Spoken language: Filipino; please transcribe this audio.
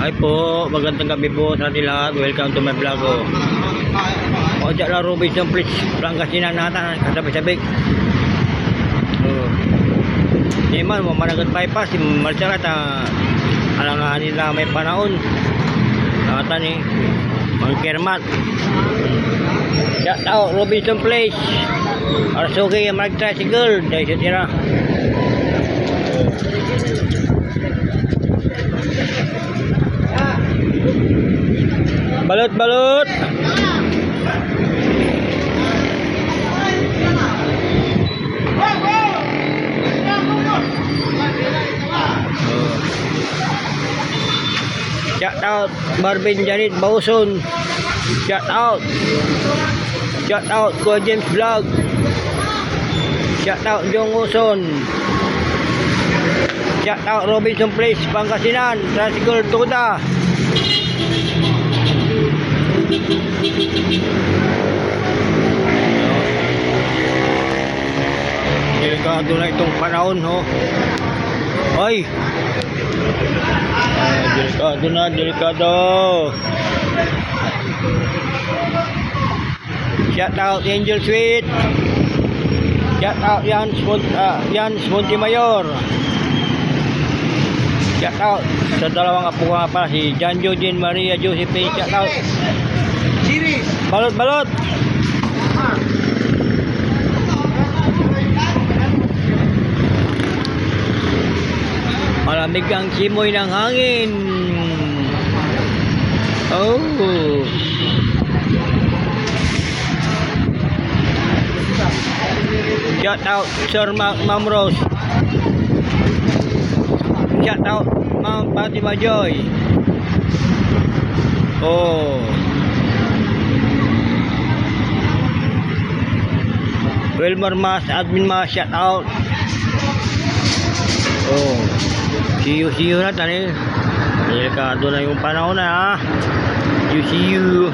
Hi po, magandang gabi po sa ating lahat. Welcome to my vlog. Oh. O, dyan lang Robinson Place, Pangasinan natin, kasabay-sabay. Oh. Di man, mamanagat bypass, si Marsarat, ah, alangan nila may panahon. Nakata ni, Mang Kermat. Shout out, Robinson Place. Arsuki, Mark Tricycle, dahil sa tira. Balot, balot. Shout out Marvin Janet Bauson. Shout out. Shout out ko James Vlog. Shout out Jong Uson. Shout out Robinson Place, Pangasinan, Tricycle Tuda. Delikado na itong panahon, ho. Ay! Ay, delikado na, delikado. Shout out Angel Sweet. Shout out Jans, Mont uh, Jans Montemayor. Shout out sa dalawang apo ko nga pala, si John Eugene Maria Josephine. Shout out. Balot, balot! Malamig ang simoy ng hangin. Oh. Shout out Sir Ma Ma'am Rose. Shout out Ma'am Fatima Joy. Oh. Wilmer Mas, admin Mas, shout out. Oh. See you, see you na tani. Delikado na yung panahon na ha. See you, see you.